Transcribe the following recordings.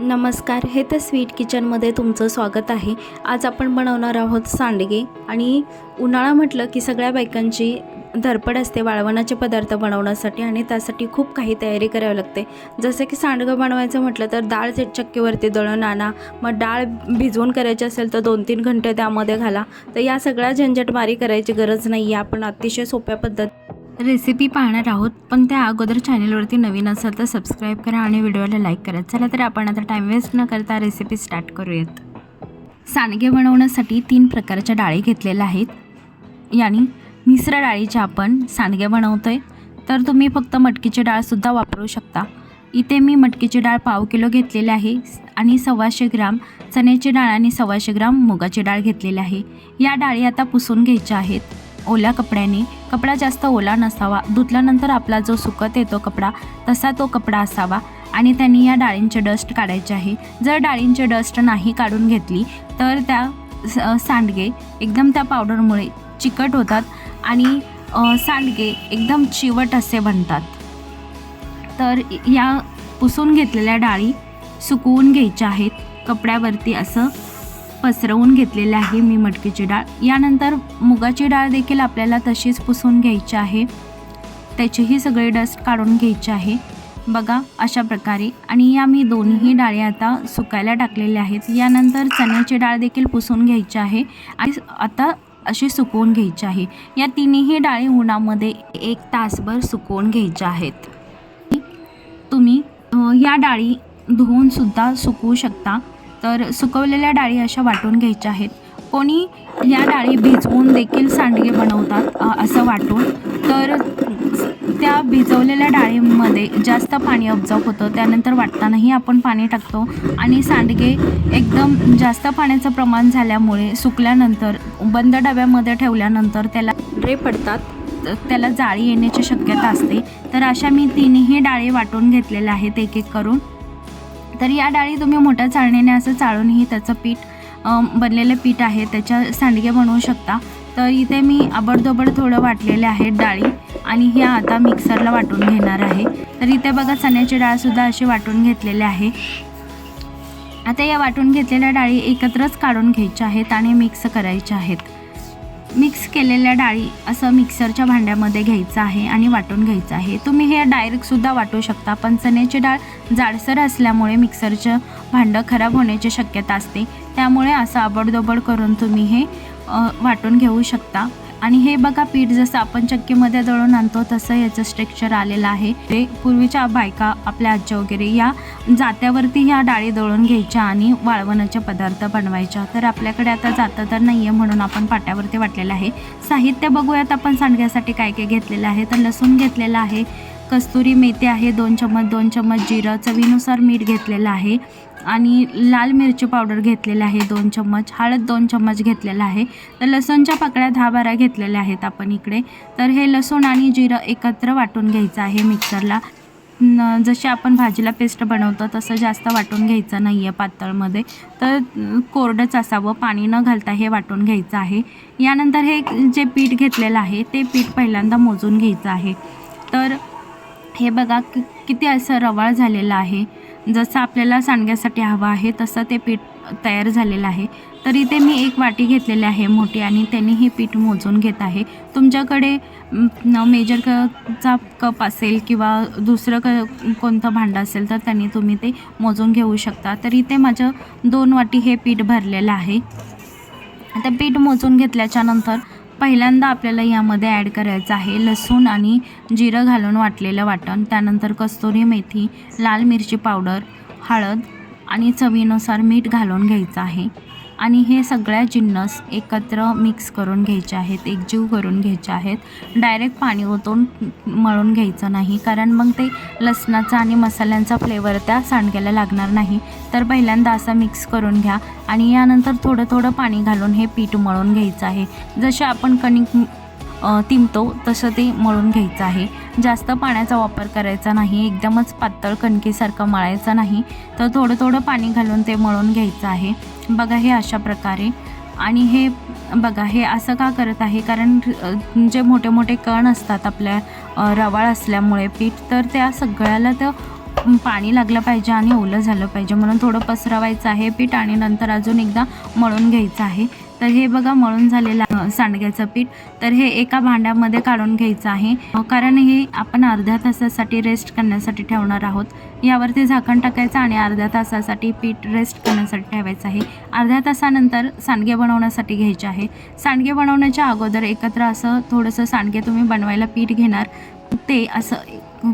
नमस्कार हे तर स्वीट किचनमध्ये तुमचं स्वागत आहे. आज आपण बनवणार आहोत सांडगे आणि उन्हाळा म्हटलं की सगळ्या बायकांची धडपड असते वाळवणाचे पदार्थ बनवण्यासाठी आणि त्यासाठी खूप काही तयारी करावी लागते. जसं की सांडगं बनवायचं म्हटलं तर डाळ जे चक्कीवरती दळण आणा मग डाळ भिजवून करायची असेल तर दोन तीन घंटे त्यामध्ये घाला. तर या सगळ्या झंझटमारी करायची गरज नाही आहे आपण अतिशय सोप्या पद्धत रेसिपी पाहणार आहोत पण त्या अगोदर चॅनलवरती नवीन असाल तर सबस्क्राईब करा आणि व्हिडिओला लाईक करा. चला तर आपण आता टाईम वेस्ट न करता रेसिपी स्टार्ट करूयात. सांडगे बनवण्यासाठी तीन प्रकारच्या डाळी घेतलेल्या आहेत. यानी मिश्र डाळीचे आपण सांडगे बनवतो आहे तर तुम्ही फक्त मटकीची डाळसुद्धा वापरू शकता. इथे मी मटकीची डाळ पाव किलो घेतलेली आहे आणि सव्वाशे ग्राम चण्याची डाळ आणि सव्वाशे ग्राम मुगाची डाळ घेतलेली आहे. या डाळी आता पुसून घ्यायच्या आहेत. ओल्या कपड्याने. कपडा जास्त ओला नसावा. धुतल्यानंतर आपला जो सुकत येतो कपडा तसा तो कपडा असावा. आणि त्यांनी या डाळींचे डस्ट काढायचे आहे. जर डाळींचे डस्ट नाही काढून घेतली तर त्या स- सांडगे एकदम त्या पावडरमुळे चिकट होतात आणि सांडगे एकदम चिवट असे बनतात. तर या पुसून घेतलेल्या डाळी सुकवून घ्यायच्या आहेत कपड्यावरती असं. पसरवून घेतलेले आहे मी मटकीची डाळ. यानंतर मुगाची डाळ देखील आपल्याला तशीच पुसून घ्यायची आहे. त्याचीही सगळे डस्ट काढून घ्यायचे आहे. बघा अशा प्रकारे. आणि या मी दोन्ही डाळी आता सुकायला टाकलेल्या आहेत. यानंतर चण्याची डाळ देखील पुसून घ्यायची आहे. आणि आता अशी सुकवून घ्यायची आहे. या तिन्ही डाळी उन्हामध्ये एक तासभर सुकवून घ्यायच्या आहेत. तुम्ही या डाळी धुवूनसुद्धा सुकवू शकता. तर सुकवलेल्या डाळी अशा वाटून घ्यायच्या आहेत. कोणी या डाळी भिजवून देखील सांडगे बनवतात असं वाटून. तर त्या भिजवलेल्या डाळीमध्ये जास्त पाणी अब्जॉर्ब होतं. त्यानंतर वाटतानाही आपण पाणी टाकतो आणि सांडगे एकदम जास्त पाण्याचं प्रमाण झाल्यामुळे सुकल्यानंतर बंद डब्यामध्ये ठेवल्यानंतर त्याला ड्रे पडतात. त्याला जाळी येण्याची शक्यता असते. तर अशा मी तिन्ही डाळी वाटून घेतलेल्या आहेत एक एक करून. तर या डाळी तुम्ही मोठ्या चाळणीने असं चाळूनही त्याचं पीठ बनलेलं पीठ आहे त्याच्या सांडगे बनवू शकता. तर इथे मी आबडधोबड थोडं वाटलेले आहेत डाळी आणि ह्या आता मिक्सरला वाटून घेणार आहे. तर इथे बघा चण्याची डाळसुद्धा अशी वाटून घेतलेली आहे. आता या वाटून घेतलेल्या डाळी एकत्रच काढून घ्यायच्या आहेत आणि मिक्स करायच्या आहेत. मिक्स केलेल्या डाळी असं मिक्सरच्या भांड्यामध्ये घ्यायचं आहे आणि वाटून घ्यायचं आहे. तुम्ही हे डायरेक्टसुद्धा वाटू शकता पण चण्याची डाळ जाडसर असल्यामुळे मिक्सरचं भांडं खराब होण्याची शक्यता असते. त्यामुळे असं आबडदोबड करून तुम्ही हे वाटून घेऊ शकता. आणि हे बघा पीठ जसं आपण चक्कीमध्ये दळून आणतो तसं याचं स्ट्रक्चर आलेलं आहे. ते पूर्वीच्या बायका आपल्या आजच्या वगैरे या जात्यावरती ह्या डाळी दळून घ्यायच्या आणि वाळवणाचे पदार्थ बनवायच्या. तर आपल्याकडे आता जातं तर नाही आहे म्हणून आपण पाट्यावरती वाटलेलं आहे. साहित्य बघूयात आपण सांडग्यासाठी काय काय घेतलेलं आहे. तर लसूण घेतलेलं आहे कस्तुरी मेथी आहे दोन चम्मच दोन चम्मच जिरं चवीनुसार मीठ घेतलेलं आहे. आणि लाल मिरची पावडर घेतलेलं आहे दोन चम्मच हळद दोन चम्मच घेतलेला आहे. तर लसूणच्या पाकळ्या दहा बारा घेतलेल्या आहेत आपण इकडे. तर हे लसूण आणि जिरं एकत्र वाटून घ्यायचं आहे मिक्सरला. न जशी आपण भाजीला पेस्ट बनवतो तसं जास्त वाटून घ्यायचं नाही आहे पातळमध्ये. तर कोरडंच असावं पाणी न घालता हे वाटून घ्यायचं आहे. यानंतर हे जे पीठ घेतलेलं आहे ते पीठ पहिल्यांदा मोजून घ्यायचं आहे. तर हे बघा कि किती असं रवाळ झालेलं आहे. जसं आपल्याला सांडग्यासाठी हवं आहे तसं ते पीठ तयार झालेलं आहे. तर इथे मी एक वाटी घेतलेली आहे मोठी आणि त्यांनी हे पीठ मोजून घेत आहे. तुमच्याकडे मेजर क चा कप असेल किंवा दुसरं क कोणतं भांडं असेल तर त्यांनी तुम्ही ते मोजून घेऊ शकता. तर इथे माझं दोन वाटी हे पीठ भरलेलं आहे. आता पीठ मोजून घेतल्याच्यानंतर पहिल्यांदा आपल्याला यामध्ये ॲड करायचं आहे लसूण आणि जिरं घालून वाटलेलं वाटण. त्यानंतर कस्तुरी मेथी लाल मिरची पावडर हळद आणि चवीनुसार मीठ घालून घ्यायचं आहे. आणि हे सगळ्या जिन्नस एकत्र मिक्स करून घ्यायचे आहेत एकजीव करून घ्यायचे आहेत. डायरेक्ट पाणी ओतून मळून घ्यायचं नाही कारण मग ते लसणाचा आणि मसाल्यांचा फ्लेवर त्या सांडग्याला लागणार नाही. तर पहिल्यांदा असं मिक्स करून घ्या आणि यानंतर थोडं थोडं पाणी घालून हे पीठ मळून घ्यायचं आहे. जसे आपण कणिक तिंबतो तसं ते मळून घ्यायचं आहे. जास्त पाण्याचा वापर करायचा नाही एकदमच पातळ कणकीसारखं मळायचं नाही तर थोडं थोडं पाणी घालून ते मळून घ्यायचं आहे. बघा हे अशा प्रकारे. आणि हे बघा हे असं का करत आहे? कारण जे मोठे मोठे कण असतात आपल्या रवाळ असल्यामुळे पीठ तर त्या सगळ्याला तर पाणी लागलं पाहिजे आणि ओलं झालं पाहिजे. म्हणून थोडं पसरवायचं आहे. पीठ आणि नंतर अजून एकदा मळून घ्यायचं आहे. तर हे बघा मळून झालेलं सांडग्याचं पीठ. तर हे एका भांड्यामध्ये काढून घ्यायचं आहे. कारण हे आपण अर्ध्या तासासाठी रेस्ट करण्यासाठी ठेवणार आहोत. यावरती झाकण टाकायचं आणि अर्ध्या तासासाठी पीठ रेस्ट करण्यासाठी ठेवायचं आहे. अर्ध्या तासानंतर सांडगे बनवण्यासाठी घ्यायचे आहे. सांडगे बनवण्याच्या अगोदर एकत्र असं थोडंसं सांडगे तुम्ही बनवायला पीठ घेणार. ते असं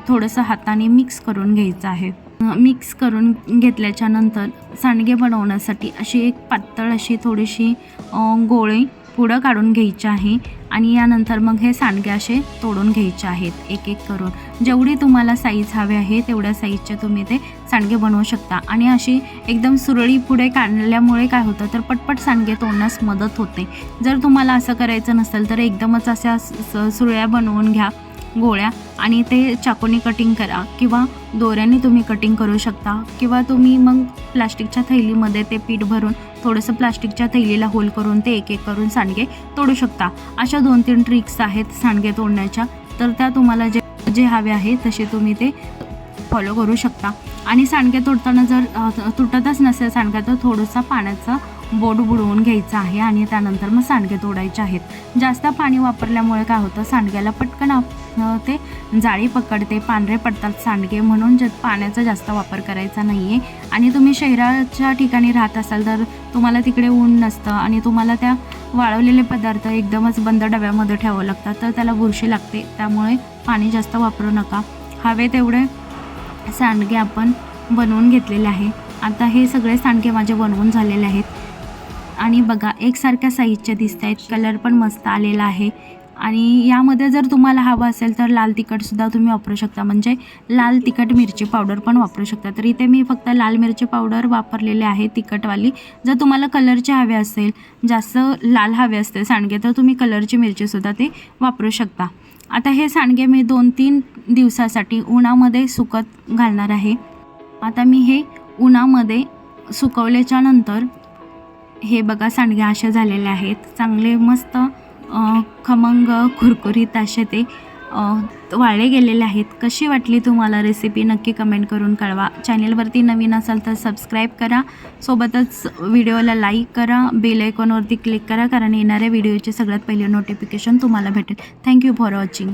थोडंसं हाताने मिक्स करून घ्यायचं आहे. मिक्स करून घेतल्याच्या नंतर सांडगे बनवण्यासाठी अशी एक पातळ अशी थोडीशी गोळे गोळी पुढं काढून घ्यायची आहे आणि यानंतर मग हे सांडगे असे तोडून घ्यायचे आहेत एक एक करून. जेवढी तुम्हाला साईज हवी आहे तेवढ्या साईजचे तुम्ही ते सांडगे बनवू शकता. आणि अशी एकदम सुरळी पुढे काढल्यामुळे काय होतं तर पटपट सांडगे तोडण्यास मदत होते. जर तुम्हाला असं करायचं नसेल तर एकदमच अशा स- सुरळ्या बनवून घ्या. गोळ्या आणि ते चाकूने कटिंग करा किंवा दोऱ्याने तुम्ही कटिंग करू शकता किंवा तुम्ही मग प्लास्टिकच्या थैलीमध्ये ते पीठ भरून थोडंसं प्लास्टिकच्या थैलीला होल करून ते एक एक करून सांडगे तोडू शकता. अशा दोन तीन ट्रिक्स आहेत सांडगे तोडण्याच्या. तर त्या तुम्हाला जे जे हवे आहे तसे तुम्ही ते फॉलो करू शकता. आणि सांडगे तोडताना जर तुटतच नसेल सांडगा तर थोडंसं पाण्याचं बोट बुडवून घ्यायचं आहे आणि त्यानंतर मग सांडगे तोडायचे आहेत. जास्त पाणी वापरल्यामुळे काय होतं? सांडग्याला पटकन आप- ते जाळी पकडते पांढरे पडतात सांडगे म्हणून ज पाण्याचा जास्त वापर करायचा नाही आहे आणि तुम्ही शहराच्या ठिकाणी राहत असाल तर तुम्हाला तिकडे ऊन नसतं आणि तुम्हाला त्या वाळवलेले पदार्थ एकदमच बंद डब्यामध्ये ठेवावं लागतात. तर त्याला बुरशी लागते. त्यामुळे पाणी जास्त वापरू नका. हवे तेवढे सांडगे आपण बनवून घेतलेले आहे. आता हे सगळे सांडगे माझे बनवून झालेले आहेत. आणि बघा एकसारख्या साईजचे दिसत आहेत कलर पण मस्त आलेला आहे. आणि यामध्ये जर तुम्हाला हवं असेल तर लाल तिखटसुद्धा तुम्ही वापरू शकता. म्हणजे लाल तिखट मिरची पावडर पण वापरू शकता. तर इथे मी फक्त लाल मिरची पावडर वापरलेली आहे तिखटवाली. जर तुम्हाला कलरचे हवे असेल जास्त लाल हवे असते सांडगे तर तुम्ही कलरची मिरचीसुद्धा ते वापरू शकता. आता हे सांडगे मी दोन तीन दिवसासाठी उन्हामध्ये सुकत घालणार आहे. आता मी हे उन्हामध्ये सुकवल्याच्या नंतर हे बघा सांडगे असे झालेले आहेत. चांगले मस्त खमंग कुरकुरीत असे ते वाळले गेलेले आहेत. कशी वाटली तुम्हाला रेसिपी नक्की कमेंट करून कळवा. चॅनेलवरती नवीन असाल तर सबस्क्राईब करा. सोबतच व्हिडिओला लाईक करा. बेल आयकॉनवरती क्लिक करा. कारण येणाऱ्या व्हिडिओचे सगळ्यात पहिले नोटिफिकेशन तुम्हाला भेटेल. Thank you for watching